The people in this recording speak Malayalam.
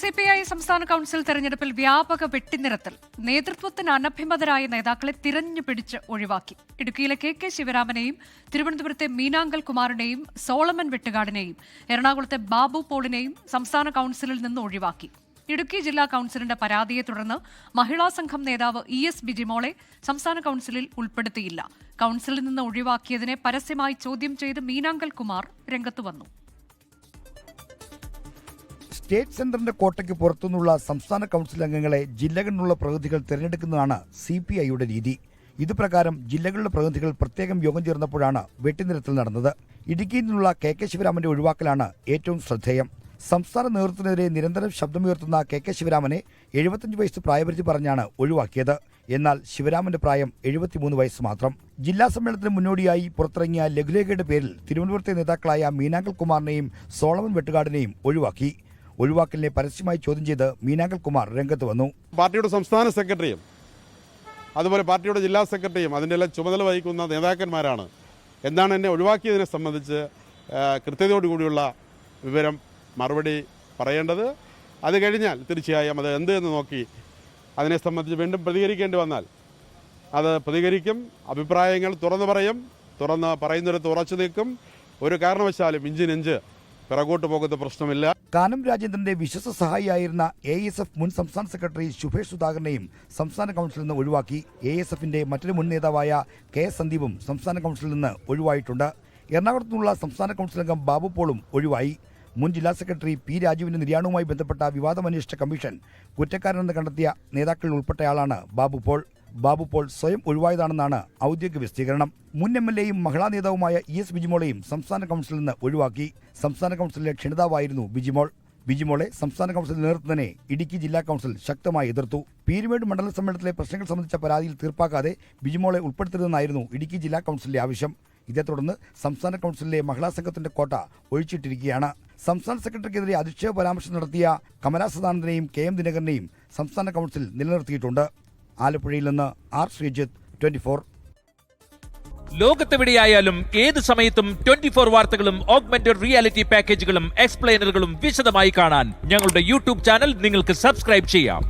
സി പി ഐ സംസ്ഥാന കൌൺസിൽ തെരഞ്ഞെടുപ്പിൽ വ്യാപക വെട്ടിനിരത്തൽ നേതൃത്വത്തിന് അനഭിമതരായ നേതാക്കളെ തിരഞ്ഞു പിടിച്ച് ഒഴിവാക്കി. ഇടുക്കിയിലെ കെ കെ ശിവരാമനെയും തിരുവനന്തപുരത്തെ മീനാങ്കൽ കുമാറിനെയും സോളമൻ വെട്ടുകാടിനെയും എറണാകുളത്തെ ബാബു പോളിനെയും സംസ്ഥാന കൌൺസിലിൽ നിന്ന് ഒഴിവാക്കി. ഇടുക്കി ജില്ലാ കൌൺസിലിന്റെ പരാതിയെ തുടർന്ന് മഹിളാ സംഘം നേതാവ് ഇ എസ് ബിജിമോളെ സംസ്ഥാന കൌൺസിലിൽ ഉൾപ്പെടുത്തിയില്ല. കൌൺസിലിൽ നിന്ന് ഒഴിവാക്കിയതിനെ പരസ്യമായി ചോദ്യം ചെയ്ത് മീനാങ്കൽ കുമാർ രംഗത്ത് വന്നു. സ്റ്റേറ്റ് സെന്ററിന്റെ കോട്ടയ്ക്ക് പുറത്തുനിന്നുള്ള സംസ്ഥാന കൗൺസിൽ അംഗങ്ങളെ ജില്ലകളിലുള്ള പ്രതിനിധികൾ തിരഞ്ഞെടുക്കുന്നതാണ് സി പി ഐയുടെ രീതി. ഇതുപ്രകാരം ജില്ലകളിലെ പ്രതിനിധികൾ പ്രത്യേകം യോഗം ചേർന്നപ്പോഴാണ് വെട്ടിനിരത്തൽ നടന്നത്. ഇടുക്കിയിൽ നിന്നുള്ള കെ കെ ശിവരാമന്റെ ഒഴിവാക്കലാണ് ഏറ്റവും ശ്രദ്ധേയം. സംസ്ഥാന നേതൃത്വത്തിനെതിരെ നിരന്തരം ശബ്ദമുയർത്തുന്ന കെ കെ ശിവരാമനെ എഴുപത്തിയഞ്ച് വയസ്സ് പ്രായപരിധി പറഞ്ഞാണ് ഒഴിവാക്കിയത്. എന്നാൽ ശിവരാമന്റെ പ്രായം എഴുപത്തിമൂന്ന് വയസ്സ് മാത്രം. ജില്ലാ സമ്മേളനത്തിന് മുന്നോടിയായി പുറത്തിറങ്ങിയ ലഘുലേഖയുടെ പേരിൽ തിരുവനന്തപുരത്തെ നേതാക്കളായ മീനാങ്കൽ കുമാറിനെയും സോളമൻ വെട്ടുകാടിനെയും ഒഴിവാക്കി. ഒഴിവാക്കലിനെ പരസ്യമായി ചോദ്യം ചെയ്ത് മീനാങ്കൽ കുമാർ രംഗത്ത് വന്നു. പാർട്ടിയുടെ സംസ്ഥാന സെക്രട്ടറിയും അതുപോലെ പാർട്ടിയുടെ ജില്ലാ സെക്രട്ടറിയും അതിന്റെ എല്ലാം ചുമതല വഹിക്കുന്ന നേതാക്കന്മാരാണ്. എന്താണ് എന്നെ ഒഴിവാക്കിയതിനെ സംബന്ധിച്ച് കൃത്യതയോടുകൂടിയുള്ള വിവരം മറുപടി പറയേണ്ടത്. അത് കഴിഞ്ഞാൽ തീർച്ചയായും അത് എന്ത് എന്ന് നോക്കി അതിനെ സംബന്ധിച്ച് വീണ്ടും പ്രതികരിക്കേണ്ടി വന്നാൽ അത് പ്രതികരിക്കും അഭിപ്രായങ്ങൾ തുറന്നു പറയും തുറന്ന് പറയുന്നിടത്ത് ഉറച്ചു നിൽക്കും. ഒരു കാരണവശാലും ഇഞ്ചിനെഞ്ച് പിറകോട്ട് പോകുന്ന പ്രശ്നമില്ല. കാനം രാജേന്ദ്രന്റെ വിശ്വസ സഹായിയായിരുന്ന എ എസ് എഫ് മുൻ സംസ്ഥാന സെക്രട്ടറി ശുഭേഷ് സുധാകരനെയും സംസ്ഥാന കൗൺസിലിൽ നിന്ന് ഒഴിവാക്കി എ എസ് എഫിന്റെ മറ്റൊരു മുൻ നേതാവായ കെ സന്ദീപും സംസ്ഥാന കൗൺസിലിൽ നിന്ന് ഒഴിവായിട്ടുണ്ട്. എറണാകുളത്തു നിന്നുള്ള സംസ്ഥാന കൗൺസിൽ അംഗം ബാബു പോളും ഒഴിവായി. മുൻ ജില്ലാ സെക്രട്ടറി പി രാജുവിന്റെ നിര്യാണവുമായി ബന്ധപ്പെട്ട വിവാദമന്വേഷിച്ച കമ്മീഷൻ കുറ്റക്കാരനെന്ന് കണ്ടെത്തിയ നേതാക്കളിൽ ഉൾപ്പെട്ടയാളാണ് ബാബു പോൾ. ബാബു പോൾ സ്വയം ഒഴിവായതാണെന്നാണ് ഔദ്യോഗിക വിശദീകരണം. മുൻ എം എൽ എയും മഹിളാ നേതാവുമായ ഇ എസ് ബിജിമോളെയും സംസ്ഥാന കൗൺസിലിൽ നിന്ന് ഒഴിവാക്കി. സംസ്ഥാന കൗൺസിലിലെ ക്ഷണിതാവായിരുന്നു ബിജിമോൾ. ബിജിമോളെ സംസ്ഥാന കൗൺസിൽ നേതൃത്വത്തിനെ ഇടുക്കി ജില്ലാ കൗൺസിൽ ശക്തമായി എതിർത്തു. പീരുമേട് മണ്ഡല സമ്മേളനത്തിലെ പ്രശ്നങ്ങൾ സംബന്ധിച്ച പരാതിയിൽ തീർപ്പാക്കാതെ ബിജിമോളെ ഉൾപ്പെടുത്തരുതെന്നായിരുന്നു ഇടുക്കി ജില്ലാ കൗൺസിലിന്റെ ആവശ്യം. ഇതേ തുടർന്ന് സംസ്ഥാന കൗൺസിലിലെ മഹിളാ സംഘത്തിന്റെ കോട്ട ഒഴിച്ചിട്ടിരിക്കുകയാണ്. സംസ്ഥാന സെക്രട്ടറിക്കെതിരെ അധിക്ഷേപ പരാമർശം നടത്തിയ കമലാ സദാനന്ദനെയും കെ എം ദിനകരനെയും സംസ്ഥാന കൗൺസിൽ നിലനിർത്തിയിട്ടുണ്ട്. ആലപ്പുഴയിൽ നിന്ന് ആർ ശ്രീജിത്ത് ട്വന്റി ഫോർ ലോകത്തെവിടെയായാലും ഏത് സമയത്തും ട്വന്റി ഫോർ വാർത്തകളും ഓഗ്മെന്റഡ് റിയാലിറ്റി പാക്കേജുകളും എക്സ്പ്ലെയിനറുകളും വിശദമായി കാണാൻ ഞങ്ങളുടെ യൂട്യൂബ് ചാനൽ നിങ്ങൾക്ക് സബ്സ്ക്രൈബ് ചെയ്യാം.